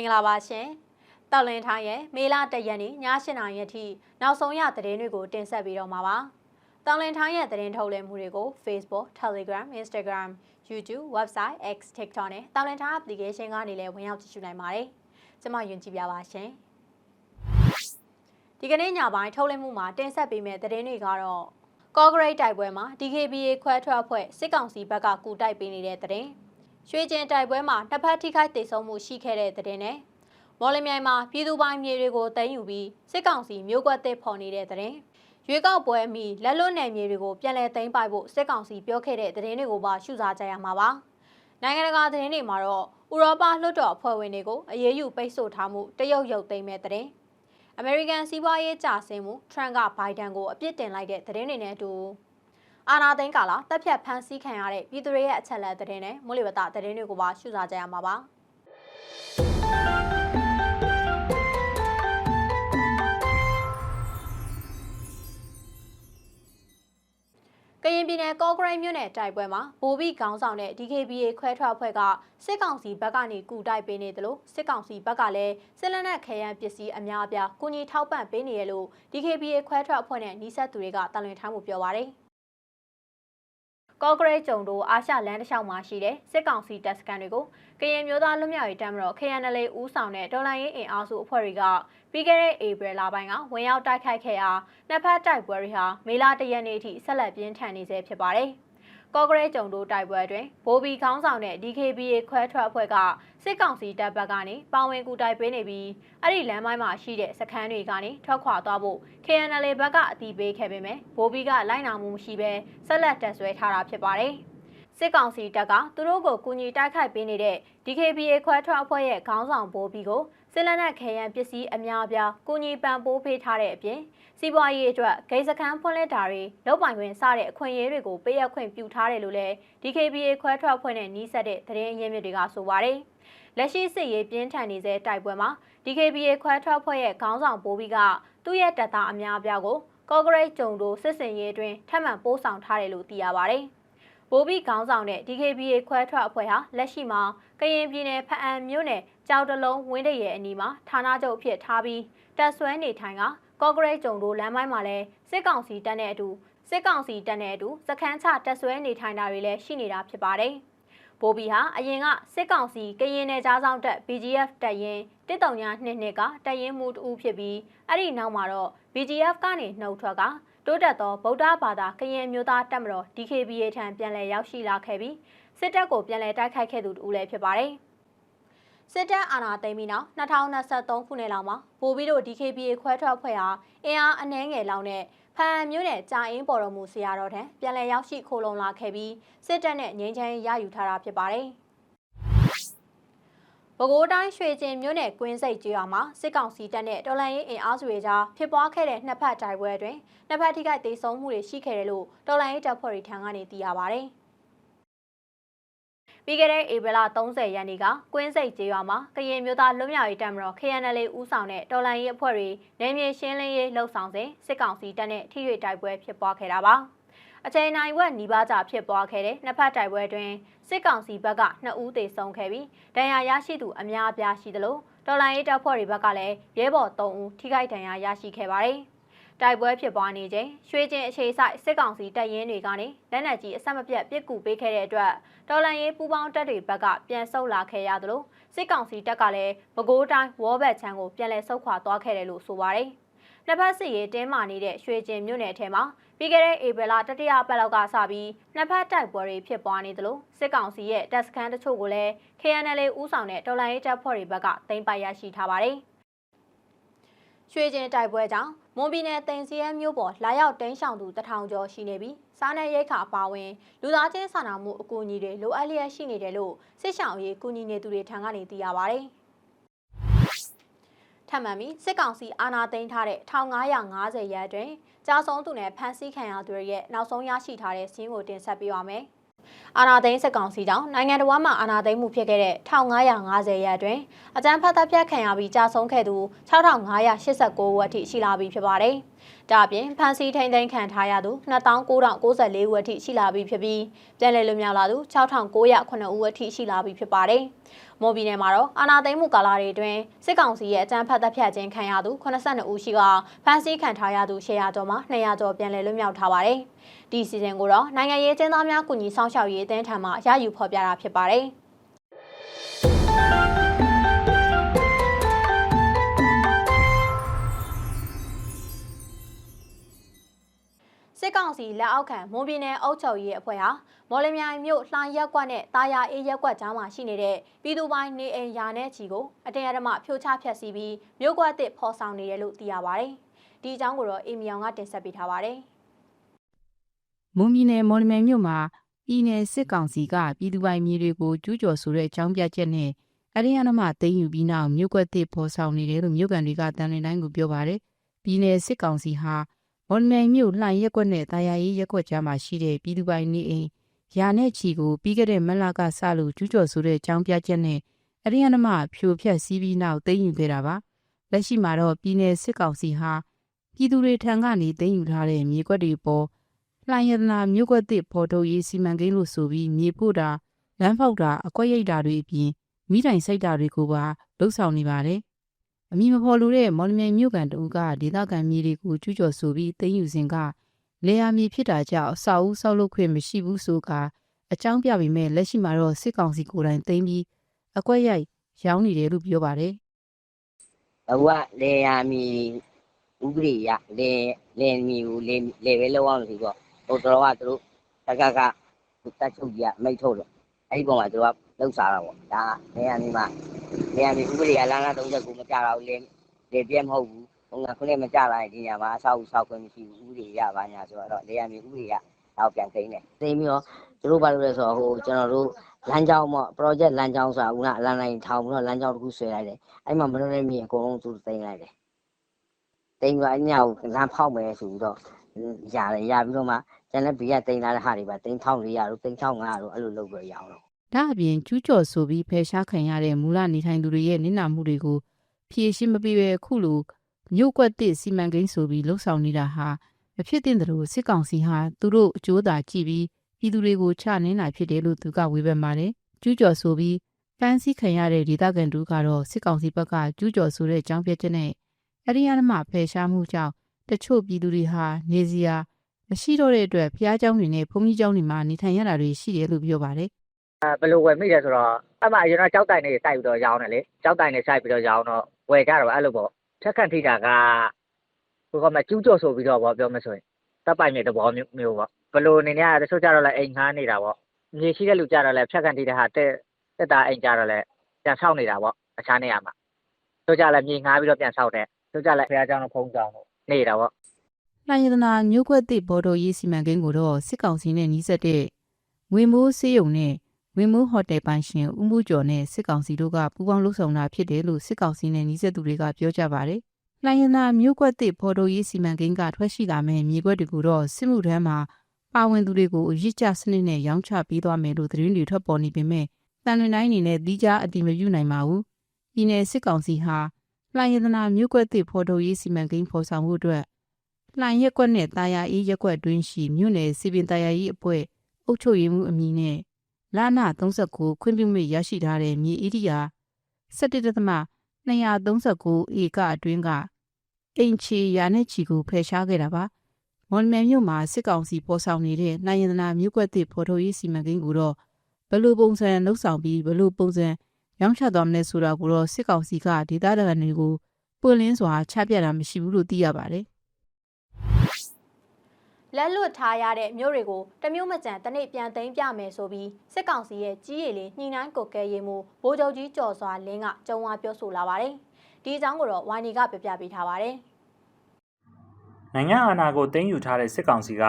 င်္ဂလာပါရှင်။တော်လင်ထိုင်းရဲ့မေလတရက်နေ့ည7:00နာရီအထိနောက်ဆုံးရသတင်းတွေကိုတင်ဆက်ပေးတော့မှာပါ။တော်လင်ထိုင်းရဲ့သတင်းထုတ်လွှင့်မှုတွေကို Facebook, Telegram, Instagram, YouTube, Website, X, TikTok နဲ့တော်လင်ထိုင်း application ကနေလည်းဝင်ရောက်ကြည့်ရှုနိုင်ပါတယ်။ကျွန်မယွန်ကြည့်ပြပါရှင်။ဒီကနေ့ညပိုင်းထုတ်လွှင့်မှုမှာတင်ဆက်ပေးမယ့်သတင်းတွေကတော့ကော့ဂရိတ်တိုက်ပွဲမှာ DKBA ခွဲထွက်အဖွဲ့စစ်ကောင်စီဘက်ကကူတိုက်ပေးနေတဲ့သတင်း။ ရွှေကျင်တိုက်ပွဲမှာတစ်ဖက်ထိခိုက်ဒေဆုံးမှုရှိခဲ့တဲ့သတင်းနဲ့မော်လမြိုင်မှာပြည်သူပိုင်မြေတွေကိုတင်ယူပြီးစစ်ကောင်စီမျိုးကွက်တစ်ဖော်နေတဲ့သတင်း။ရွေးကောက်ပွဲအမီလက်လွတ်နယ်မြေတွေကိုပြန်လည်သိမ်းပိုက်ဖို့စစ်ကောင်စီပြောခဲ့တဲ့သတင်းတွေကိုပါရှုစားကြရမှာပါ။နိုင်ငံတကာသတင်းတွေမှာတော့ဥရောပလွှတ်တော်အဖွဲ့ဝင်တွေကိုအရေးယူပိတ်ဆို့ထားမှုတရုတ်ရုပ်သိမ်းမဲ့သတင်း။အမေရိကန်စီးပွားရေးကျဆင်းမှုထရန့်ကဘိုင်ဒန်ကိုအပြစ်တင်လိုက်တဲ့သတင်းတွေနဲ့အတူ အာနာသိန်းကာလာတက်ဖြတ်ဖမ်းဆီးခံရတဲ့ပြည်သူတွေရဲ့အချက်လက်သတင်းနဲ့မိုးလေဝသသတင်းတွေကိုပါရှုစားကြရမှာပါကရင်ပြည်နယ်ကော့ဂရိတ်မြို့နယ်တိုက်ပွဲမှာဘိုးဘီခေါင်းဆောင်တဲ့ DKBA ခွဲထွက်အဖွဲ့ကစစ်ကောင်စီဘက်ကနေကူတိုက်ပေးနေတယ်လို့စစ်ကောင်စီဘက်ကလည်းစစ်လက်နက်ခဲယမ်းပစ္စည်းအများအပြားကူညီထောက်ပံ့ပေးနေရလို့ DKBA ခွဲထွက်အဖွဲ့နဲ့နှိဆက်သူတွေကတလွင်ထားမှုပြောပါရယ် ကော့ဂရိတ်ကျုံတို့အာရှလမ်းတစ်လျှောက်မှာရှိတဲ့စစ်ကောင်စီတပ်စခန်းတွေကိုကရင်မျိုးသားလွတ်မြောက်ရေးတပ်မတော် KNL ဦးဆောင်တဲ့ဒေါ်လာရင်းအင်အားစုအဖွဲ့တွေကပြီးခဲ့တဲ့ဧပြီလပိုင်းကဝင်ရောက်တိုက်ခိုက်ခဲ့ရာနှစ်ဖက်တိုက်ပွဲတွေဟာမေလ၁ရက်နေ့ထိဆက်လက်ပြင်းထန်နေဆဲဖြစ်ပါတယ်။ ကော့ဂရိတ်ကျုံတို့တိုက်ပွဲတွင်ဘိုးဘီခေါင်းဆောင်တဲ့ DKBA ခွဲထွက်အဖွဲ့ကစစ်ကောင်စီတပ်ဘက်ကနေပါဝင်ကူတိုက်ပေးနေပြီးအဲ့ဒီလမ်းပိုင်းမှာရှိတဲ့စခန်းတွေကနေထွက်ခွာသွားဖို့ KNL ဘက်ကအတီးပေးခဲ့ပေမဲ့ဘိုးဘီကလိုက်နာမှုမရှိဘဲဆက်လက်တက်ဆွဲထားတာဖြစ်ပါတယ်။စစ်ကောင်စီတပ်ကသူတို့ကိုကူညီတိုက်ခိုက်ပေးနေတဲ့ DKBA ခွဲထွက်အဖွဲ့ရဲ့ခေါင်းဆောင်ဘိုးဘီကို စစ်လက်နက်ခဲယမ်းပစ္စည်းအများအပြားကူညီပံ့ပိုးပေးထားတဲ့အပြင်စီးပွားရေးအတွက်ဂိတ်စခန်းဖွင့်လှစ်တာတွေလုပ်ပိုင်ခွင့်စတဲ့အခွင့်အရေးတွေကိုပေးအပ်ခွင့်ပြုထားတယ်လို့လည်း DKBA ခွဲထွက်ဖွဲ့နဲ့နှီးဆက်တဲ့သတင်းအရင်းမြစ်တွေကဆိုပါတယ်။လက်ရှိစစ်ရေးပြင်းထန်နေတဲ့တိုက်ပွဲမှာ DKBA ခွဲထွက်ဖွဲ့ရဲ့ခေါင်းဆောင်ဘိုးဘီကသူ့ရဲ့တပ်သားအများအပြားကိုကော့ဂရိတ်ကျုံတို့စစ်စင်ရေးအတွင်းထပ်မံပို့ဆောင်ထားတယ်လို့သိရပါတယ်။ဘိုးဘီခေါင်းဆောင်တဲ့ DKBA ခွဲထွက်အဖွဲ့ဟာလက်ရှိမှာကရင်ပြည်နယ်ဖအံမြို့နယ် ကြောက်တလုံးဝင်းတရဲအနီးမှာဌာနချုပ်အဖြစ်ထားပြီးတပ်ဆွဲနေထိုင်ကကော့ဂရိတ်ကျုံတို့လမ်းပိုင်းမှာလည်းစစ်ကောင်စီတပ်နဲ့အတူစစ်ကောင်စီတပ်နဲ့အတူစခန်းချတပ်ဆွဲနေထိုင်တာတွေလည်းရှိနေတာဖြစ်ပါတယ်။ဘိုဘီဟာအရင်ကစစ်ကောင်စီကရင်နယ်ကြားဆောင်တပ် BGF တပ်ရင်းတစ်တုံညာနှစ်နှစ်ကတပ်ရင်းမှုတူဖြစ်ပြီးအဲ့ဒီနောက်မှာတော့ BGF ကနေနှုတ်ထွက်ကတိုးတက်သောဗုဒ္ဓဘာသာကရင်မျိုးသားတပ်မတော် DKBA ထံပြန်လည်ရောက်ရှိလာခဲ့ပြီးစစ်တပ်ကိုပြန်လည်တိုက်ခိုက်ခဲ့သူတူလည်းဖြစ်ပါတယ်။ စစ်တပ်အာဏာသိမ်းပြီးနောက်2023ခုနှစ်လောက်မှာဗိုလ်ပြီးတို့ DKBA ခွဲထွက်ဖွဲ့ဟာအင်အားအနှဲငယ်လောက်နဲ့ဖန်မျိုးနဲ့ကြာအင်းပေါ်တော်မူဆရာတော်ထံပြန်လည်ရောက်ရှိခိုးလုံလာခဲ့ပြီးစစ်တပ်နဲ့ငြိမ်းချမ်းရယူထားတာဖြစ်ပါတယ်။ပဲခူးတိုင်းရွှေကျင်မြို့နယ်ကွင်းစိတ်ကျွာမှာစစ်ကောင်စီတပ်နဲ့တော်လှန်ရေးအင်အားစုတွေကြားဖြစ်ပွားခဲ့တဲ့နှစ်ဖက်တိုက်ပွဲအတွင်းနှစ်ဖက်ထိခိုက်ဒေဆုံးမှုတွေရှိခဲ့တယ်လို့တော်လှန်ရေးတပ်ဖွဲ့တွေထံကနေသိရပါဗျ။ ပြီးခဲ့တဲ့ဧပြီလ30ရက်နေ့ကကွင်းစိတ်ကျေးရွာမှာကရင်မျိုးသားလွတ်မြောက်ရေးတပ်မတော် KNL ဦးဆောင်တဲ့တော်လှန်ရေးအဖွဲ့တွေနယ်မြေရှင်းလင်းရေးလှုပ်ဆောင်စဉ်စစ်ကောင်စီတပ်နဲ့ထိတွေ့တိုက်ပွဲဖြစ်ပွားခဲ့တာပါအချိန်နိုင်ဝက်နီးပါးကြာဖြစ်ပွားခဲ့တဲ့နှစ်ဖက်တိုက်ပွဲတွင်စစ်ကောင်စီဘက်က2ဦးသေဆုံးခဲ့ပြီးဒဏ်ရာရရှိသူအများအပြားရှိသလိုတော်လိုင်းရေးတပ်ဖွဲ့တွေဘက်ကလည်းရဲဘော်3ဦးထိခိုက်ဒဏ်ရာရရှိခဲ့ပါတယ်။ တိုက်ပွဲဖြစ်ပွားနေချိန်ရွှေကျင်အခြေဆိုင်စစ်ကောင်စီတပ်ရင်းတွေကနေလက်နက်ကြီးအဆက်မပြတ်ပစ်ကူပေးခဲ့တဲ့အတွက်တော်လန်ရေးပူးပေါင်းတပ်တွေဘက်ကပြန်ဆုတ်လာခဲ့ရသလိုစစ်ကောင်စီတပ်ကလည်းမကိုးတိုင်းဝေါ်ဘက်ချမ်းကိုပြန်လည်ဆုတ်ခွာသွားခဲ့တယ်လို့ဆိုပါတယ်။နှစ်ဖက်စစ်ရေးတင်းမာနေတဲ့ရွှေကျင်မြို့နယ်ထဲမှာပြီးခဲ့တဲ့ဧပြီလတတိယပတ်လောက်ကစပြီးနှစ်ဖက်တိုက်ပွဲတွေဖြစ်ပွားနေသလိုစစ်ကောင်စီရဲ့တပ်စခန်းတချို့ကိုလည်း KNL ဦးဆောင်တဲ့တော်လန်ရေးတပ်ဖွဲ့တွေဘက်ကသိမ်းပိုက်ရရှိထားပါတယ်။ ရွှေကျင်တိုက်ပွဲကြောင့်မွန်ပြည်နယ်တင်စီရဲမြို့ပေါ်လာရောက်တင်းရှောင်သူတထောင်ကျော်ရှိနေပြီးစားနပ်ရိက္ခာအပါအဝင်လူသားချင်းစာနာမှုအကူအညီတွေလိုအပ်လျက်ရှိနေတယ်လို့စစ်ဆောင်ရေးကူညီနေသူတွေထံကနေသိရပါဗျ။ထပ်မံပြီးစစ်ကောင်စီအာဏာသိမ်းထားတဲ့1550ရက်အတွင်းကြာဆုံးသူနဲ့ဖမ်းဆီးခံရသူတွေရဲ့နောက်ဆုံးရရှိထားတဲ့စီးရင်ကိုတင်ဆက်ပေးပါမယ်။ အာနာသိန်းစစ်ကောင်စီကြောင့်နိုင်ငံတော်မှာအာနာသိန်းမှုဖြစ်ခဲ့တဲ့1550ရက်အတွင်းအကြမ်းဖက်တပ်ဖြတ်ခံရပြီးကြာဆုံးခဲ့သူ6589ဦးအထိရှိလာပြီဖြစ်ပါတယ်။ဒါအပြင်ဖမ်းဆီးထိန်သိမ်းခံထားရသူ2994ဦးအထိရှိလာပြီဖြစ်ပြီးပြည်내လွမြောက်လာသူ6909ဦးအထိရှိလာပြီဖြစ်ပါတယ်။ မော်ဘီနယ်မှာတော့အာနာသိန်းမှုကာလတွေအတွင်းစစ်ကောင်စီရဲ့အကြမ်းဖက်တပ်ဖြတ်ခြင်းခံရသူ82ဦးရှိကဖမ်းဆီးခံထားရသူ100ကျော်မှ200ကျော်ပြန်လည်လွတ်မြောက်ထားပါတယ်။ဒီစီစဉ်ကိုတော့နိုင်ငံရေးကျင်းသားများကုညီဆောင်ရှောက်ရေးအသင်းထံမှရယူဖော်ပြတာဖြစ်ပါတယ်။ စစ်ကောင်စီလက်အောက်ခံမွန်ပြည်နယ်အုပ်ချုပ်ရေးအဖွဲ့ဟာမော်လမြိုင်မြို့လှိုင်ရက်ကွက်နဲ့တာယာအေးရက်ကွက်ကြားမှာရှိနေတဲ့ပြည်သူပိုင်းနေအိမ်ယာနဲ့ချီကိုအတင်းအဓမ္မဖြိုချဖျက်ဆီးပြီးမြို့ကွက်အစ်ဖော်ဆောင်နေတယ်လို့သိရပါဗျ။ဒီအကြောင်းကိုတော့အေမီယောင်ကတင်ဆက်ပေးထားပါတယ်။မွန်ပြည်နယ်မော်လမြိုင်မြို့မှာပြည်내စစ်ကောင်စီကပြည်သူပိုင်မြေတွေကိုကျူးကျော်ဆိုတဲ့အကြောင်းပြချက်နဲ့အရိယာနမသိမ်းယူပြီးနောက်မြို့ကွက်သစ်ဖော်ဆောင်နေတယ်လို့မြို့ကန်တွေကတန်လင်းတိုင်းကိုပြောပါတယ်။ပြည်내စစ်ကောင်စီဟာ မော်လမြိုင်မြို့လှိုင်ရက်ကွက်နဲ့တာယာရီရက်ကွက်ကြားမှာရှိတဲ့ပြည်သူပိုင်နေအိမ်ယာနဲ့ချီကိုပြီးခဲ့တဲ့မက်လကစလို့ကျူးကျော်ဆိုတဲ့အကြောင်းပြချက်နဲ့အရိယာနမဖြိုဖျက်စီးပြီးနောက်သိမ်းယူခဲ့တာပါ။လက်ရှိမှာတော့ပြည်내စစ်ကောင်စီဟာပြည်သူတွေထံကနေသိမ်းယူထားတဲ့မြေကွက်တွေပေါ်လှိုင်ရတနာမြို့ကွက်သစ်ဖော်ထုတ်ရေးစီမံကိန်းလို့ဆိုပြီးမြေပို့တာလမ်းဖောက်တာအကွက်ရိတ်တာတွေအပြင်မိတိုင်စိုက်တာတွေကိုပါလှုပ်ဆောင်နေပါတယ်။ အမည်မဖော်လိုတဲ့မော်လမြိုင်မြို့ကန်တူကဒေသခံမြေတွေကိုကျူးကျော်ဆိုပြီးသိမ်းယူစဉ်ကလေယာမြေဖြစ်တာကြောင့်အဆောက်အဦဆောက်လုပ်ခွင့်မရှိဘူးဆိုကအကြောင်းပြပေမဲ့လက်ရှိမှာတော့စစ်ကောင်စီကိုယ်တိုင်သိမ်းပြီးအကွက်ရိုက်ရောင်းနေတယ်လို့ပြောပါတယ်အခုကလေယာမီဥပဒေရလေလေမီကိုလေလေပဲလောက်အောင်ဆိုတော့ဟိုတော်ကသူတို့တက်ကကတက်ချုပ်ကြီးကမိတ်ထုတ်တယ်အဲ့ဒီပုံမှာသူတို့က လှုပ်ရှားတာပေါ့ဒါလေယာမီမှာလေယာမီဥပဒေကလမ်းက39မကြတော့ဘူးလေလေပြဲမဟုတ်ဘူးဟိုကခုနေမကြလာရင်ဒီညမှာအဆောက်အဦဆောက်ခွင့်မရှိဘူးဥပဒေရပါညာဆိုတော့လေယာမီဥပဒေကတော့ပြန်သိမ်းတယ်သိမ်းပြီးတော့သူတို့ဘာလုပ်လဲဆိုတော့ဟိုကျွန်တော်တို့လမ်းကြောင်းပေါ့ project လမ်းကြောင်းဆိုတာဦးကအလမ်းတိုင်းထောင်ပြီးတော့လမ်းကြောင်းတစ်ခုဆွဲလိုက်တယ်အဲ့မှာမလွတ်တဲ့မြေအကုန်လုံးသူသိမ်းလိုက်တယ်။သိမ်းပြီးအညောင်လမ်းဖောက်မယ်ဆိုပြီး တော့ရတယ်ရပြီးတော့မှကျန်တဲ့ဘီကသိမ်းလာတဲ့ဟာတွေပါသိမ်း1400တို့သိမ်း1500တို့အဲ့လိုလုပ်ပြီးရအောင်လို့ ။ဒါအပြင်ကျူးကျော်ဆိုပြီးဖယ်ရှားခံရတဲ့မူလနေထိုင်သူတွေရဲ့နစ်နာမှုတွေကိုဖြေရှင်းမပေးဘဲအခုလိုမြို့ကွက်တစ်စီမံကိန်းဆိုပြီးလှုပ်ဆောင်နေတာဟာမဖြစ်သင့်တယ်လို့စစ်ကောင်စီဟာသူတို့အကျိုးသာကြည့်ပြီးပြည်သူတွေကိုချနှင်းတာဖြစ်တယ်လို့သူကဝေဖန်ပါတယ်။ကျူးကျော်ဆိုပြီးဖမ်းဆီးခံရတဲ့ဒေသခံတို့ကတော့စစ်ကောင်စီဘက်ကကျူးကျော်ဆိုတဲ့အကြောင်းပြချက်နဲ့အရိယာနမဖယ်ရှားမှုကြောင့်တချို့ပြည်သူတွေဟာနေစရာမရှိတော့တဲ့အတွက်ဖျားเจ้าတွေနဲ့ဘုံကြီးเจ้าတွေမှာနေထိုင်ရတာတွေရှိတယ်လို့ပြောပါတယ် ဘယ်လိုဝယ်မိလဲဆိုတော့အမှအရင်ကကြောက်တိုင်နေစိုက်ပြီးတော့ရောင်းတယ်လေကြောက်တိုင်နေစိုက်ပြီးတော့ရောင်းတော့ဝယ်ကြတော့အဲ့လိုပေါ့ထက်ခန့်ထိတာကဟိုကမှကျူးကျော်ဆိုပြီးတော့ဗောပြောမှဆိုရင်တပ်ပိုင်တဲ့သဘောမျိုးမျိုးပေါ့ဘယ်လိုအနေနဲ့တချို့ကြတော့လဲအိမ်ငှားနေတာပေါ့မြေရှိတဲ့လူကြတော့လဲဖြတ်ခန့်ထိတဲ့ဟာတက်တက်တာအိမ်ကြတော့လဲပြန်ဆောက်နေတာပေါ့အခြားနေရာမှာတို့ကြလဲမြေငှားပြီးတော့ပြန်ဆောက်တယ်တို့ကြလဲဖះเจ้าတို့ဖုံးเจ้าတို့နေတာပေါ့ ။လိုင်ရတနာမျိုးကွက်တစ်ဘော်တော်ရေးစီမံကိန်းကိုတော့စစ်ကောင်စီနဲ့နှီးစပ်တဲ့ဝင်းမိုးစေးရုံနဲ့ ဝင်းမိုးဟိုတယ်ပိုင်ရှင်ဦးမှုကျော်နဲ့စစ်ကောင်စီတို့ကပူးပေါင်းလှုပ်ဆောင်တာဖြစ်တယ်လို့စစ်ကောင်စီနဲ့နှီးစပ်သူတွေကပြောကြပါတယ်။လိုင်ရတနာမျိုးကွက်တစ်ဘော်တော်ရေးစီမံကိန်းကထွက်ရှိလာမဲ့မြေကွက်တွေကိုတော့စစ်မှုထမ်းမှာပါဝင်သူတွေကိုအရစ်ကျစနစ်နဲ့ရောင်းချပေးသွားမယ်လို့သတင်းတွေထွက်ပေါ်နေပေမဲ့တန်လွင်တိုင်းအနေနဲ့တီးခြားအတိမပြုနိုင်ပါဘူး။ပြည်내စစ်ကောင်စီဟာလိုင်ရတနာမျိုးကွက်တစ်ဘော်တော်ရေးစီမံကိန်းဖော်ဆောင်မှုအတွက်လှိုင်ရက်ကွက်နဲ့တာယာအေးရက်ကွက်တွင်းရှိမြို့နယ်စီပင်တာယာကြီးအဖွဲ့အုပ်ချုပ်ရေးမှုအမည်နဲ့ လာနာ39ခွင့်ပြုမိရရှိထားတဲ့မြေဧရိယာ17.239ဧကအတွင်းကအိမ်ချီရာနဲ့ချီကိုဖယ်ရှားခဲ့တာပါမော်လမြိုင်မြို့မှာစစ်ကောင်စီပေါ်ဆောင်နေတဲ့နိုင်ရတနာမြို့ကွက်တစ်ဖော်ထုတ်ရေးစီမံကိန်းကိုတော့ဘယ်လိုပုံစံလှုပ်ဆောင်ပြီးဘယ်လိုပုံစံရောင်းချသွားမလဲဆိုတာကိုတော့စစ်ကောင်စီကဒေသခံတွေကိုပွင့်လင်းစွာချပြတာမရှိဘူးလို့သိရပါတယ် လက်လွတ်ထားရတဲ့မြို့တွေကိုတမျိုးမကြံတနေ့ပြန်သိမ်းပြမယ်ဆိုပြီးစစ်ကောင်စီရဲ့ကြီးရည်လေးညှိနှိုင်းကုတ်ကဲရေးမှုဗိုလ်ချုပ်ကြီးကျော်စွာလင်းကကြုံဝါပြောဆိုလာပါတယ်။ဒီအကြောင်းကိုတော့ဝိုင်းနီကပြပြပေးထားပါတယ်။နိုင်ငံအာဏာကိုသိမ်းယူထားတဲ့စစ်ကောင်စီက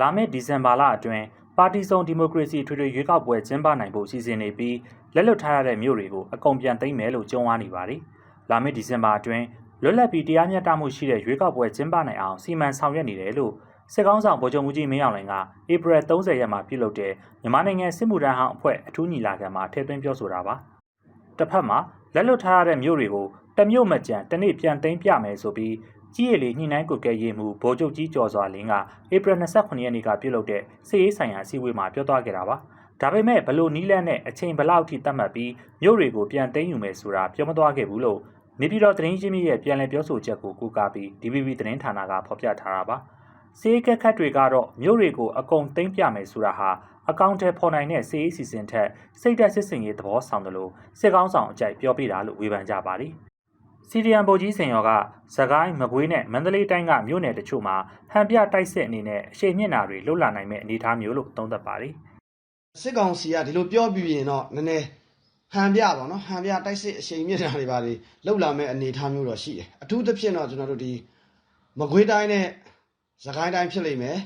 လာမယ့်ဒီဇင်ဘာလအတွင်းပါတီစုံဒီမိုကရေစီထွေထွေရွေးကောက်ပွဲကျင်းပနိုင်ဖို့စီစဉ်နေပြီးလက်လွတ်ထားရတဲ့မြို့တွေကိုအကုန်ပြန်သိမ်းမယ်လို့ကြုံဝါနေပါတယ်။လာမယ့်ဒီဇင်ဘာအတွင်းလွတ်လပ်ပြီးတရားမျှတမှုရှိတဲ့ရွေးကောက်ပွဲကျင်းပနိုင်အောင်စီမံဆောင်ရွက်နေတယ်လို့ စစ်ကောင်းဆောင်ဗိုလ်ချုပ်မှုကြီးမင်းအောင်လှိုင်ကဧပြီ30ရက်မှာပြုလုပ်တဲ့မြန်မာနိုင်ငံစစ်မှုထမ်းဟောင်းအဖွဲ့အထူးညီလာခံမှာထည့်သွင်းပြောဆိုတာပါ။တစ်ဖက်မှာလက်လွတ်ထားရတဲ့မြို့တွေကိုတမြို့မကြံတနေ့ပြန်သိမ်းပြမယ်ဆိုပြီးကြီးရည်လေးညှိနှိုင်းကုတ်ကဲရေးမှုဗိုလ်ချုပ်ကြီးကျော်စွာလင်းကဧပြီ29ရက်နေ့ကပြုလုပ်တဲ့စစ်ရေးဆိုင်ရာအစည်းအဝေးမှာပြောသွားခဲ့တာပါဒါပေမဲ့ဘလို့နီးလန်းနဲ့အချိန်ဘလောက်ထိသတ်မှတ်ပြီးမြို့တွေကိုပြန်သိမ်းယူမယ်ဆိုတာပြောမသွားခဲ့ဘူးလို့နေပြည်တော်သတင်းချင်းမြစ်ရဲ့ပြန်လည်ပြောဆိုချက်ကိုကူကာပြီး DVB သတင်းဌာနကဖော်ပြထားတာပါ စီးကက်ခတ်တွေကတော့မြို့တွေကိုအကုန်သိမ်းပြမယ်ဆိုတာဟာအကောင့်ထဲပေါ်နိုင်တဲ့စီးအစီအစဉ်ထက်စိတ်သက်စစ်စင်ရေးသဘောဆောင်တယ်လို့စစ်ကောင်းဆောင်အကြိုက်ပြောပြတာလို့ဝေဖန်ကြပါတယ်စီဒီယန်ဗိုလ်ကြီးစင်ရောကသကိုင်းမကွေးနဲ့မန္တလေးတိုင်းကမြို့နယ်တချို့မှာဟန်ပြတိုက်စစ်အနေနဲ့အရှိန်မြင့်တာတွေလှုပ်လာနိုင်မဲ့အနေအထားမျိုးလို့သုံးသပ်ပါတယ်စစ်ကောင်စီကဒီလိုပြောပြရင်တော့နည်းနည်းဟန်ပြပါနော်ဟန်ပြတိုက်စစ်အရှိန်မြင့်တာတွေပါလေလောက်လာမဲ့အနေအထားမျိုးတော့ရှိတယ်အထူးသဖြင့်တော့ကျွန်တော်တို့ဒီမကွေးတိုင်းနဲ့ စကိုင်းတိုင်းဖြစ်လိမ့်မယ်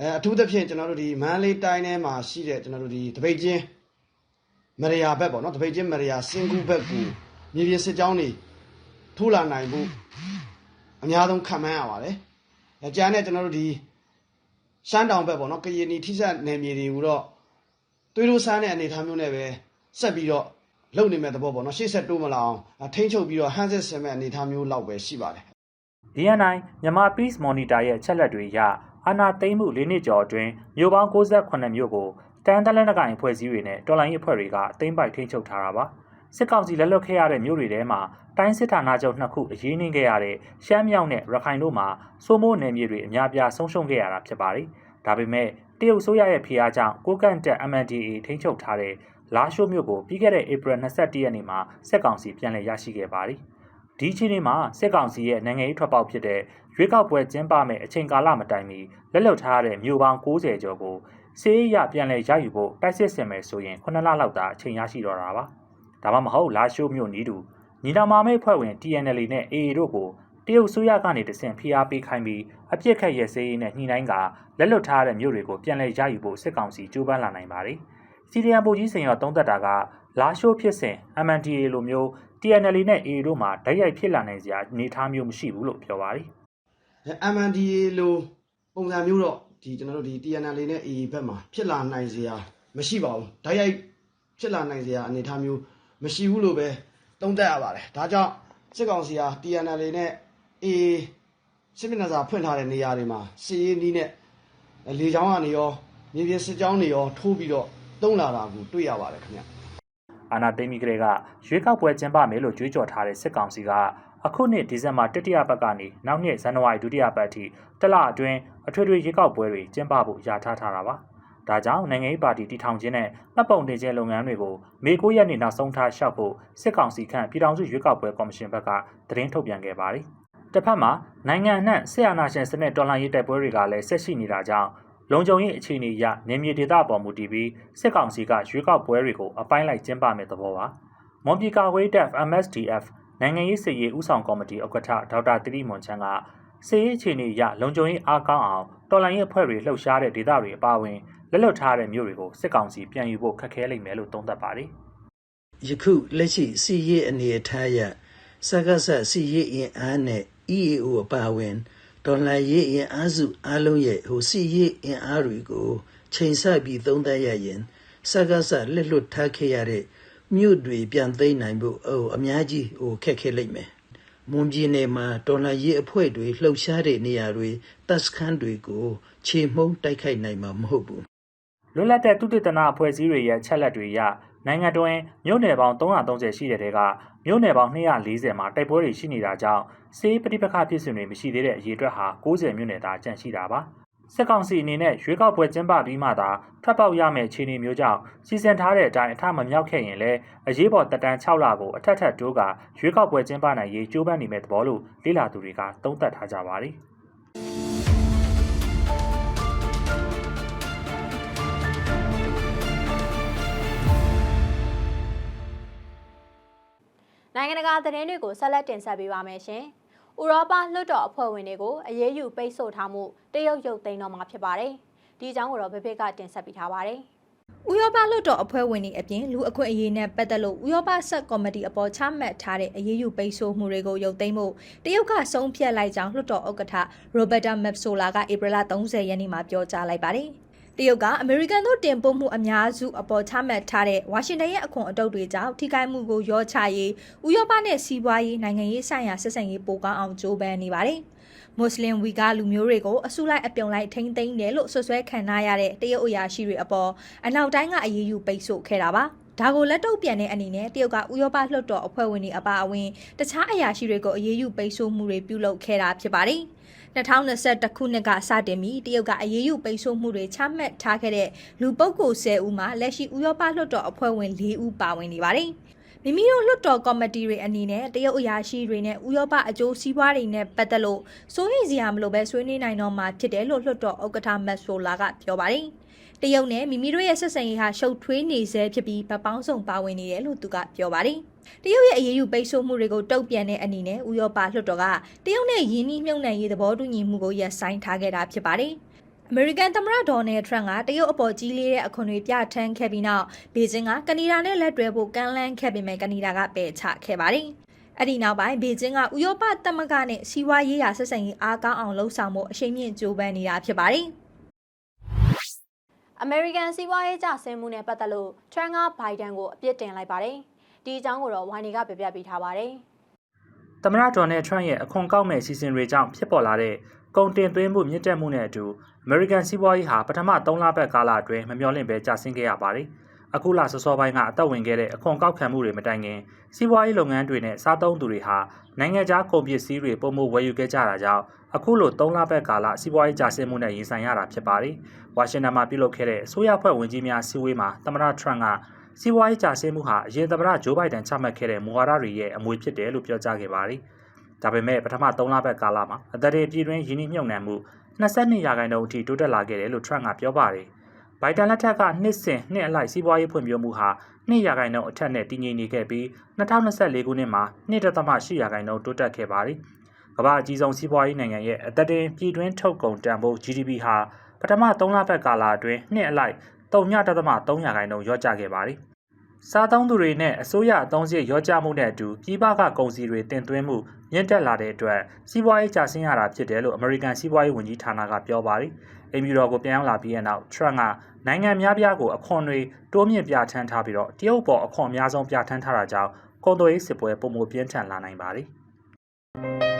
အဲအထူးသဖြင့်ကျွန်တော်တို့ဒီမန္တလေးတိုင်းထဲမှာရှိတဲ့ကျွန်တော်တို့ဒီတပိတ်ချင်းမရယာဘက်ပေါ့နော်တပိတ်ချင်းမရယာစင်ကူဘက်ကိုမြေပြင်စစ်ကြောင်းတွေထိုးလာနိုင်ဖို့အများဆုံးခံမှန်းရပါတယ်အဲကြမ်းတဲ့ကျွန်တော်တို့ဒီရှမ်းတောင်ဘက်ပေါ့နော်ကရင်နီထိစပ်နယ်မြေတွေကိုတော့သွေးလို့ဆန်းတဲ့အနေအထားမျိုးနဲ့ပဲဆက်ပြီးတော့လုပ်နေမဲ့သဘောပေါ့နော်ရှေ့ဆက်တိုးမလာအောင်အထိန်းချုပ်ပြီးတော့ဟန်ဆက်ဆင်မဲ့အနေအထားမျိုးလောက်ပဲရှိပါတယ် DNI မြန်မာ Peace Monitor ရဲ့ချက်လက်တွေအရအာနာသိမ့်မှု၄နှစ်ကျော်အတွင်းမြို့ပေါင်း68မြို့ကိုတန်တလန်တကိုင်ဖွဲ့စည်းတွေနဲ့တော်လိုင်းရေးအဖွဲ့တွေကအသိမ်းပိုက်ထိန်းချုပ်ထားတာပါစစ်ကောင်စီလက်လွတ်ခဲ့ရတဲ့မြို့တွေထဲမှာတိုင်းစစ်ဌာနချုပ်နှစ်ခုအရေးနှင်းခဲ့ရတဲ့ရှမ်းမြောက်နဲ့ရခိုင်တို့မှာစိုးမိုးနယ်မြေတွေအများပြားဆုံးရှုံးခဲ့ရတာဖြစ်ပါတယ်ဒါပေမဲ့တရုတ်ဆိုရရဲ့ဖိအားကြောင့်ကိုကန့်တက် MNDAA ထိန်းချုပ်ထားတဲ့လာရှိုးမြို့ကိုပြီးခဲ့တဲ့ဧပြီ22ရက်နေ့မှာစစ်ကောင်စီပြန်လည်ရရှိခဲ့ပါတယ် ဒီအချိန်ဒီမှာစစ်ကောင်စီရဲ့နိုင်ငံရေးထွက်ပေါက်ဖြစ်တဲ့ရွေးကောက်ပွဲကျင်းပမဲ့အချိန်ကာလမတိုင်မီလက်လွတ်ထားရတဲ့မြို့ပေါင်း90ကျော်ကိုစေးရပြန်လဲရယူဖို့တိုက်စစ်ဆင်မယ်ဆိုရင်9လလောက်သာအချိန်ရရှိတော့တာပါဒါမှမဟုတ်လာရှိုးမြို့နီးတူညီနာမာမိတ်ဖွဲ့ဝင် TNL နဲ့ AA တို့ကိုတရုတ်ဆိုရကနေတဆင့်ဖိအားပေးခိုင်းပြီးအပြစ်ခတ်ရဲစေးရေးနဲ့ညှိနှိုင်းကလက်လွတ်ထားတဲ့မြို့တွေကိုပြန်လဲရယူဖို့စစ်ကောင်စီကြိုးပမ်းလာနိုင်ပါတယ်စီဒီယန်ဗိုလ်ကြီးစင်ရောသုံးသက်တာကလာရှိုးဖြစ်စဉ် MNDA လိုမျိုး TNL နဲ့ AA တို့မှာဓာတ်ရိုက်ဖြစ်လာနိုင်စရာအနေအထားမျိုးမရှိဘူးလို့ပြောပါတယ်အဲ MNDA လိုပုံစံမျိုးတော့ဒီကျွန်တော်တို့ဒီ TNL နဲ့ AA ဘက်မှာဖြစ်လာနိုင်စရာမရှိပါဘူးဓာတ်ရိုက်ဖြစ်လာနိုင်စရာအနေအထားမျိုးမရှိဘူးလို့ပဲသုံးသပ်ရပါတယ်ဒါကြောင့်စစ်ကောင်စီဟာ TNL နဲ့ AA စစ်မျက်နှာစာဖွင့်ထားတဲ့နေရာတွေမှာစီရေးနီးနဲ့လေချောင်းကနေရောမြေပြင်စစ်ကြောင်းတွေရောထိုးပြီးတော့တုံးလာတာကိုတွေ့ရပါတယ်ခင်ဗျ အာနာသိမ့်မီကလေးကရွေးကောက်ပွဲကျင်းပမယ်လို့ကြွေးကြော်ထားတဲ့စစ်ကောင်စီကအခုနှစ်ဒီဇင်ဘာတတိယပတ်ကနေနောက်နှစ်ဇန်နဝါရီဒုတိယပတ်အထိတစ်လအတွင်းအထွေထွေရွေးကောက်ပွဲတွေကျင်းပဖို့ယာထားထားတာပါ။ဒါကြောင့်နိုင်ငံရေးပါတီတည်ထောင်ခြင်းနဲ့မှတ်ပုံတင်ခြင်းလုပ်ငန်းတွေကိုမေ9ရက်နေ့နောက်ဆုံးထားလျှောက်ဖို့စစ်ကောင်စီခန့်ပြည်ထောင်စုရွေးကောက်ပွဲကော်မရှင်ဘက်ကသတင်းထုတ်ပြန်ခဲ့ပါတယ်။တစ်ဖက်မှာနိုင်ငံအနှံ့ဆရာနာရှင်စနစ်တော်လှန်ရေးတိုက်ပွဲတွေကလည်းဆက်ရှိနေတာကြောင့် လုံခြုံရေးအခြေအနေအရနေမြေဒေသအပေါ်မူတည်ပြီးစစ်ကောင်စီကရွေးကောက်ပွဲတွေကိုအပိုင်းလိုက်ကျင်းပမယ်သဘောပါ။မွန်ပြည်ကာဝေးတပ် MSDF နိုင်ငံရေးစည်ရေးဥဆောင်ကော်မတီဥက္ကဋ္ဌဒေါက်တာတိရိမွန်ချန်ကစည်ရေးအခြေအနေအရလုံခြုံရေးအားကောင်းအောင်တော်လှန်ရေးအဖွဲ့တွေလှုပ်ရှားတဲ့ဒေသတွေအပါအဝင်လက်လွတ်ထားတဲ့မြို့တွေကိုစစ်ကောင်စီပြန်ယူဖို့ခက်ခဲလိမ့်မယ်လို့သုံးသပ်ပါတယ်ယခုလက်ရှိစီရေးအနေအထားရစကားဆစီရေးအင်အားနဲ့ EAO အပါအဝင် ဒေါ်လာရေးအင်အားစုအလုံးရဲ့ဟိုစီရေးအင်အားတွေကိုချိန်ဆပြီးသုံးသပ်ရရင်စကားဆလက်လွတ်ထားခဲ့ရတဲ့မြို့တွေပြန်သိမ်းနိုင်ဖို့ဟိုအများကြီးဟိုခက်ခဲလိမ့်မယ်မွန်ပြည်နယ်မှာဒေါ်လာရေးအဖွဲ့တွေလှုပ်ရှားတဲ့နေရာတွေတပ်စခန်းတွေကိုခြေမှုန်းတိုက်ခိုက်နိုင်မှာမဟုတ်ဘူးလွတ်လပ်တဲ့သုတေသနအဖွဲ့အစည်းတွေရဲ့ချက်လက်တွေအရ နိုင်ငံတွင်းမြို့နယ်ပေါင်း330ရှိတဲ့တဲကမြို့နယ်ပေါင်း240မှာတိုက်ပွဲတွေရှိနေတာကြောင့်စေးပဋိပက္ခဖြစ်စဉ်တွေမရှိသေးတဲ့အရေးအတွက်ဟာ90မြို့နယ်သာကျန်ရှိတာပါစစ်ကောင်စီအနေနဲ့ရွေးကောက်ပွဲကျင်းပပြီးမှသာထွက်ပေါက်ရမယ့်အခြေအနေမျိုးကြောင့်စီစဉ်ထားတဲ့အတိုင်းအထမမြောက်ခဲ့ရင်လည်းအရေးပေါ်တက်တန်း6လကိုအထက်ထက်တိုးကရွေးကောက်ပွဲကျင်းပနိုင်ရေးကြိုးပမ်းနေမဲ့သဘောလို့လေ့လာသူတွေကသုံးသပ်ထားကြပါတယ် နိုင်ငံတကာသတင်းတွေကိုဆက်လက်တင်ဆက်ပေးပါမယ်ရှင်။ဥရောပလွှတ်တော်အဖွဲ့ဝင်တွေကိုအရေးယူပိတ်ဆို့ထားမှုတရုတ်ရုပ်သိမ်းတော့မှာဖြစ်ပါတယ်။ဒီအကြောင်းကိုတော့ဖေဖေကတင်ဆက်ပေးထားပါတယ်။ဥရောပလွှတ်တော်အဖွဲ့ဝင်တွေအပြင်လူအခွင့်အရေးနဲ့ပတ်သက်လို့ဥရောပဆက်ကော်မတီအပေါ်ချမှတ်ထားတဲ့အရေးယူပိတ်ဆို့မှုတွေကိုရုပ်သိမ်းဖို့တရုတ်ကဆုံးဖြတ်လိုက်ကြောင်းလွှတ်တော်ဥက္ကဋ္ဌရိုဘတ်တာမက်ဆိုလာကဧပြီလ30ရက်နေ့မှာပြောကြားလိုက်ပါတယ်။ တရုတ်ကအမေရိကန်တို့တင်ပို့မှုအများစုအပေါ်ချမှတ်ထားတဲ့ဝါရှင်တန်ရဲ့အခွန်အတုပ်တွေကြောင့်ထိခိုက်မှုကိုရောချရေးဥရောပနဲ့စီးပွားရေးနိုင်ငံရေးဆိုင်ရာဆက်ဆံရေးပိုကောင်းအောင်ကြိုးပမ်းနေပါတယ်။မွတ်စလင်ဝီဂါလူမျိုးတွေကိုအစုလိုက်အပြုံလိုက်ထိမ့်သိမ်းတယ်လို့ဆွဆွဲခံထားရတဲ့တရုတ်အရာရှိတွေအပေါ်အနောက်တိုင်းကအရေးယူပိတ်ဆို့ခဲ့တာပါ။ဒါကိုလက်တော့ပြန်တဲ့အနေနဲ့တရုတ်ကဥရောပလွှတ်တော်အဖွဲ့ဝင်တွေအပါအဝင်တခြားအရာရှိတွေကိုအရေးယူပိတ်ဆို့မှုတွေပြုလုပ်ခဲ့တာဖြစ်ပါတယ်။ 2021ခုနှစ်ကစတင်ပြီးတရုတ်ကအရေးယူပိတ်ဆို့မှုတွေချမှတ်ထားခဲ့တဲ့လူပုဂ္ဂိုလ်10ဦးမှာလက်ရှိဥရောပလွှတ်တော်အဖွဲ့ဝင်4ဦးပါဝင်နေပါတယ်။မိမိတို့လွှတ်တော်ကော်မတီတွေအနေနဲ့တရုတ်အရာရှိတွေနဲ့ဥရောပအကျိုးစီးပွားတွေနဲ့ပတ်သက်လို့စိုးရိမ်စရာမလိုပဲဆွေးနွေးနိုင်တော့မှာဖြစ်တယ်လို့လွှတ်တော်ဥက္ကဋ္ဌမက်ဆိုလာကပြောပါတယ်။ တရုတ်နဲ့မိမိတို့ရဲ့ဆက်ဆံရေးဟာရှုပ်ထွေးနေဆဲဖြစ်ပြီးဗပောင်းဆောင်ပါဝင်နေတယ်လို့သူကပြောပါတယ်။တရုတ်ရဲ့အရေးယူပိတ်ဆို့မှုတွေကိုတုံ့ပြန်တဲ့အနေနဲ့ဥရောပလွှတ်တော်ကတရုတ်နဲ့ယင်းနှိမ့်မြုံနှံရေးသဘောတူညီမှုကိုရပ်ဆိုင်းထားခဲ့တာဖြစ်ပါတယ်။အမေရိကန်သမ္မတဒေါ်နယ်ထရန့်ကတရုတ်အပေါ်ကြီးလေးတဲ့အခွန်တွေပြဋ္ဌာန်းခဲ့ပြီးနောက်ဘေကျင်းကကနေဒါနဲ့လက်တွဲဖို့ကမ်းလှမ်းခဲ့ပေမဲ့ကနေဒါကပယ်ချခဲ့ပါတယ်။အဲ့ဒီနောက်ပိုင်းဘေကျင်းကဥရောပသမဂ္ဂနဲ့စီးပွားရေးရာဆက်ဆံရေးအားကောင်းအောင်လှုံ့ဆော်မှုအရှိန်မြင့်ကြိုးပမ်းနေတာဖြစ်ပါတယ်။ အမေရိကန်စီးပွားရေးကျဆင်းမှုနဲ့ပတ်သက်လို့ထရန့်ကဘိုင်ဒန်ကိုအပြစ်တင်လိုက်ပါတယ်။ဒီအကြောင်းကိုတော့ဝိုင်နေကပြပြပေးထားပါတယ်။သမ္မတဒေါ်နယ်ထရန့်ရဲ့အခွန်ကောက်မဲ့စီစဉ်တွေကြောင့်ဖြစ်ပေါ်လာတဲ့ကုန်တင်သွင်းမှုမြင့်တက်မှုနဲ့အတူအမေရိကန်စီးပွားရေးဟာပထမ3လပတ်ကာလအတွင်းမမျှော်လင့်ပဲကျဆင်းခဲ့ရပါတယ်။ အခုလစောစောပိုင်းကအသက်ဝင်ခဲ့တဲ့အခွန်ကောက်ခံမှုတွေမတိုင်ခင်စီးပွားရေးလုပ်ငန်းတွေနဲ့စားသုံးသူတွေဟာနိုင်ငံခြားကုန်ပစ္စည်းတွေပုံမှုဝယ်ယူခဲ့ကြတာကြောင့်အခုလို3လပတ်ကာလစီးပွားရေးကျဆင်းမှုနဲ့ရင်ဆိုင်ရတာဖြစ်ပါတယ်။ဝါရှင်တန်မှာပြုလုပ်ခဲ့တဲ့အစိုးရဖွဲ့ဝင်ကြီးများစည်းဝေးမှာသမ္မတထရန့်ကစီးပွားရေးကျဆင်းမှုဟာအရင်သမ္မတဂျိုးဘိုင်ဒန်ချမှတ်ခဲ့တဲ့မူဝါဒတွေရဲ့အမွေဖြစ်တယ်လို့ပြောကြားခဲ့ပါတယ်။ဒါပေမဲ့ပထမ3လပတ်ကာလမှာအသက်တွေပြည်တွင်းယင်းနှိမ့်မြုံနှံမှု22ရာခိုင်နှုန်းအထိတိုးတက်လာခဲ့တယ်လို့ထရန့်ကပြောပါတယ်။ ဘိုင်ဒန်လက်ထက်ကနှစ်စဉ်နှစ်အလိုက်စီးပွားရေးဖွံ့ဖြိုးမှုဟာ2ရာခိုင်နှုန်းအထက်နဲ့တည်ငြိမ်နေခဲ့ပြီး2024ခုနှစ်မှာ2.8ရာခိုင်နှုန်းတိုးတက်ခဲ့ပါတယ်။ကမ္ဘာအကြီးဆုံးစီးပွားရေးနိုင်ငံရဲ့အသက်တင်ပြည်တွင်းထုတ်ကုန်တန်ဖိုး GDP ဟာပထမ3လပတ်ကာလအတွင်းနှစ်အလိုက်3.3ရာခိုင်နှုန်းလျော့ကျခဲ့ပါတယ်။ စားသုံးသူတွေနဲ့အစိုးရအသုံးစရိတ်ရောကြမှုနဲ့အတူပြည်ပကကုန်စည်တွေတင်သွင်းမှုမြင့်တက်လာတဲ့အတွက်စီးပွားရေးကျဆင်းရတာဖြစ်တယ်လို့အမေရိကန်စီးပွားရေးဝန်ကြီးဌာနကပြောပါတယ်။အိမ်ပြည်တော်ကိုပြန်ရောက်လာပြီးတဲ့နောက်ထရန့်ကနိုင်ငံများပြားကိုအခွန်တွေတိုးမြင့်ပြဋ္ဌာန်းထားပြီးတော့တရုတ်ပေါ်အခွန်အများဆုံးပြဋ္ဌာန်းထားတာကြောင့်ကုန်သွယ်ရေးစစ်ပွဲပုံမပြင်းထန်လာနိုင်ပါတယ်။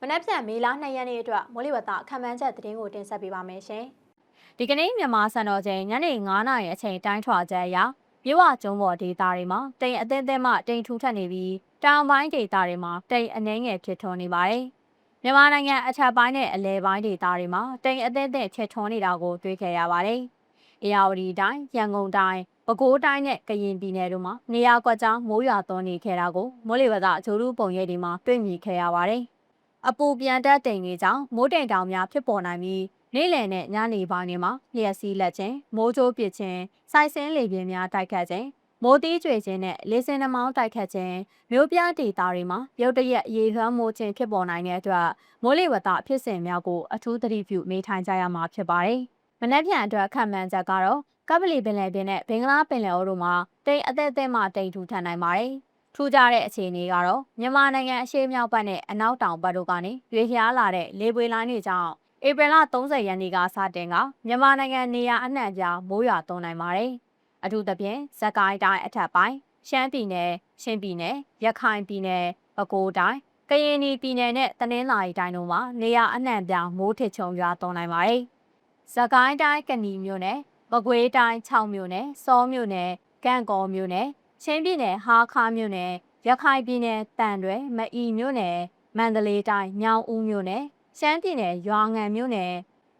မနက်ဖြန်မေလ2ရက်နေ့အတွက်မိုးလေဝသအခမ်းအနားချက်သတင်းကိုတင်ဆက်ပေးပါမယ်ရှင်။ဒီကနေ့မြန်မာစံတော်ချိန်ညနေ9:00နာရီအချိန်တိုင်းထွာချက်အရမြဝကျုံပေါ်ဒေသတွေမှာတိမ်အသင်းသင်းမှတိမ်ထူထပ်နေပြီးတောင်ပိုင်းဒေသတွေမှာတိမ်အနှဲငယ်ဖြစ်ထွန်းနေပါတယ်။မြန်မာနိုင်ငံအထက်ပိုင်းနဲ့အလယ်ပိုင်းဒေသတွေမှာတိမ်အသင်းသင်းဖြစ်ထွန်းနေတာကိုတွေ့ခဲ့ရပါတယ်။အေရဝတီတိုင်း၊ရန်ကုန်တိုင်း၊ပဲခူးတိုင်းနဲ့ကရင်ပြည်နယ်တို့မှာနေရာကွက်ကြားမိုးရွာသွန်းနေခဲ့တာကိုမိုးလေဝသဂျိုးရူပုံရိပ်တွေမှာတွေ့မြင်ခဲ့ရပါတယ်။ အပူပြန်တက်တိမ်တွေကြောင့်မိုးတိမ်တောင်များဖြစ်ပေါ်နိုင်ပြီးနေ့လယ်နဲ့ညနေပိုင်းတွေမှာလျှက်စီးလက်ခြင်းမိုးကြိုးပစ်ခြင်းစိုက်ဆင်းလေပြင်းများတိုက်ခတ်ခြင်းမိုးတီးကျွေခြင်းနဲ့လေစင်နှမောင်းတိုက်ခတ်ခြင်းမြို့ပြဒေသတွေမှာရုတ်တရက်ရေလွှမ်းမိုးခြင်းဖြစ်ပေါ်နိုင်တဲ့အတွက်မိုးလေဝသဖြစ်စဉ်များကိုအထူးသတိပြုနေထိုင်ကြရမှာဖြစ်ပါတယ်။မနက်ဖြန်အတွက်ခံမှန်းချက်ကတော့ကပလီပင်လယ်ပြင်နဲ့ဘင်္ဂလားပင်လယ်အော်တို့မှာတိမ်အသက်အသက်မှတိမ်ထူထပ်နိုင်ပါတယ်။ ထူးခြားတဲ့အခြေအနေကတော့မြန်မာနိုင်ငံအရှေ့မြောက်ဘက်နဲ့အနောက်တောင်ဘက်တို့ကနေရွေ့လျားလာတဲ့လေပွေလိုင်းတွေကြောင့်ဧပြီလ30ရက်နေ့ကစတင်ကမြန်မာနိုင်ငံနေရာအနှံ့ကြားမိုးရွာသွန်းနိုင်ပါတယ်။အထူးသဖြင့်ဇက်ကိုင်းတိုင်းအထက်ပိုင်းရှမ်းပြည်နယ်၊ချင်းပြည်နယ်၊ရခိုင်ပြည်နယ်၊ပဲခူးတိုင်း၊ကရင်ပြည်နယ်နဲ့တနင်္သာရီတိုင်းတို့မှာနေရာအနှံ့ပြားမိုးထစ်ချုံရွာသွန်းနိုင်ပါတယ်။ဇက်ကိုင်းတိုင်းကဏီမြို့နယ်၊မကွေးတိုင်း6မြို့နယ်၊စောမြို့နယ်၊ကန့်ကော်မြို့နယ်၊ ချင်းပြည်နယ်ဟာခါမြို့နယ်၊ရခိုင်ပြည်နယ်တန်တွဲမအီမြို့နယ်၊မန္တလေးတိုင်းမြောင်ဦးမြို့နယ်ရှမ်းပြည်နယ်ရွာငံမြို့နယ်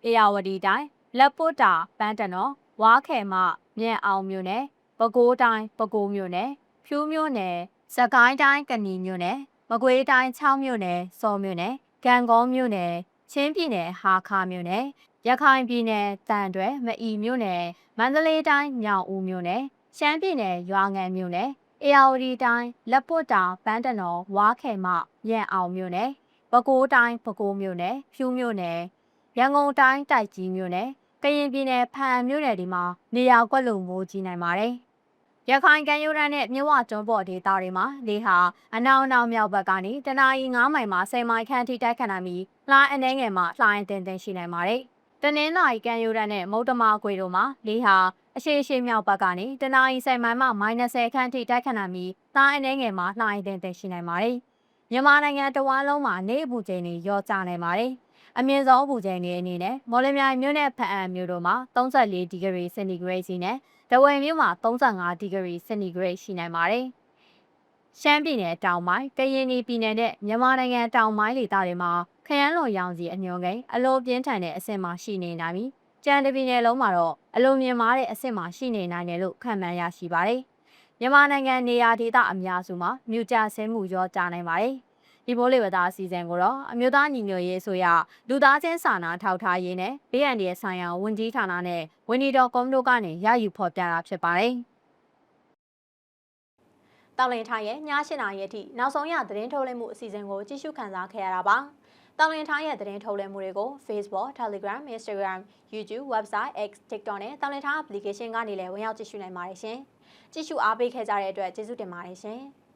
အေရဝတီတိုင်းလက်ပုတ်တာပန်းတနော်ဝါခဲမမြန်အောင်မြို့နယ်ပဲခူးတိုင်းပဲခူးမြို့နယ်ဖြူးမြို့နယ်စကိုင်းတိုင်းကဏီမြို့နယ်မကွေးတိုင်း6မြို့နယ်စောမြို့နယ်ကံကောမြို့နယ်ချင်းပြည်နယ်ဟာခါမြို့နယ်ရခိုင်ပြည်နယ်တန်တွဲမအီမြို့နယ်မန္တလေးတိုင်းမြောင်ဦးမြို့နယ် ရှမ်းပြည်နယ်ရွာငံမြို့နယ်အေရဝတီတိုင်းလက်ပုတ်တာပန်းတနော်ဝါခဲမမြန်အောင်မြို့နယ်ပဲခူးတိုင်းပဲခူးမြို့နယ်ဖြူးမြို့နယ်ရန်ကုန်တိုင်းတိုက်ကြီးမြို့နယ်ကရင်ပြည်နယ်ဖန်မြို့နယ်ဒီမှာနေရာကွက်လို့မိုးကြီးနိုင်ပါတယ်။ရခိုင်ကမ်းရိုးတန်းနဲ့မြဝကျွန်းပေါ်ဒေသတွေမှာလေဟာအနောက်အနောက်မြောက်ဘက်ကနေတနအီ9မိုင်မှ10မိုင်ခန့်ထိတိုက်ခတ်နိုင်ပြီးလှိုင်းအနှဲငယ်မှလှိုင်းတင်တင်ရှိနိုင်ပါတယ်။ တနင်္လာရီကမ်းရိုးတန်းနဲ့မုတ်တမခွေတို့မှာလေဟာအရှိရှိမြောက်ဘက်ကနေတနအီ10မိုင်မှ -30 ခန့်ထိတိုက်ခတ်နိုင်ပြီးလှိုင်းအနှဲငယ်မှလှိုင်းတင်တင်ရှိနိုင်ပါတယ်။မြန်မာနိုင်ငံတဝန်းလုံးမှာနေအပူချိန်တွေရောကျနိုင်ပါတယ်။အမြင့်ဆုံးပူချိန်တွေအနေနဲ့မော်လမြိုင်မြို့နယ်ဖအံမြို့တို့မှာ34ဒီဂရီစင်တီဂရိတ်စီနဲ့တဝယ်မြို့မှာ35ဒီဂရီစင်တီဂရိတ်ရှိနိုင်ပါတယ်။ရှမ်းပြည်နယ်တောင်ပိုင်း၊ကရင်ပြည်နယ်နဲ့မြန်မာနိုင်ငံတောင်ပိုင်းဒေသတွေမှာ ခရမ်းလွန်ရောင်စီအညွန်ကိန်းအလိုပြင်းထန်တဲ့အဆင့်မှာရှိနေနိုင်ပြီးကြံတပြည်နယ်လုံးမှာတော့အလိုမြင်မာတဲ့အဆင့်မှာရှိနေနိုင်တယ်လို့ခန့်မှန်းရရှိပါတယ်။မြန်မာနိုင်ငံနေရာဒေသအများစုမှာမြူကြဆဲမှုရောကြနိုင်ပါတယ်။ဒီမိုးလေဝသအစီအစဉ်ကိုတော့အမျိုးသားညီညွတ်ရေးအစိုးရလူသားချင်းစာနာထောက်ထားရေးနဲ့ဘေးအန္တရာယ်ဆိုင်ရာဝန်ကြီးဌာနနဲ့ဝန်ကြီးတော်ကွန်တို့ကနေရယူဖော်ပြတာဖြစ်ပါတယ်။တောင်လင်ထိုင်းရဲ့ည8နာရီအထိနောက်ဆုံးရသတင်းထုတ်လွှင့်မှုအစီအစဉ်ကိုကြည့်ရှုခန်းစားခဲ့ရတာပါ။ တောင်လင်ထိုင်းရဲ့သတင်းထုတ်လွှင့်မှုတွေကို Facebook, Telegram, Instagram, YouTube, Website, X, TikTok နဲ့တောင်လင်ထိုင်း application ကနေလည်းဝင်ရောက်ကြည့်ရှုနိုင်ပါတယ်ရှင်။ကြည့်ရှုအားပေးခဲ့ကြတဲ့အတွက်ကျေးဇူးတင်ပါတယ်ရှင်။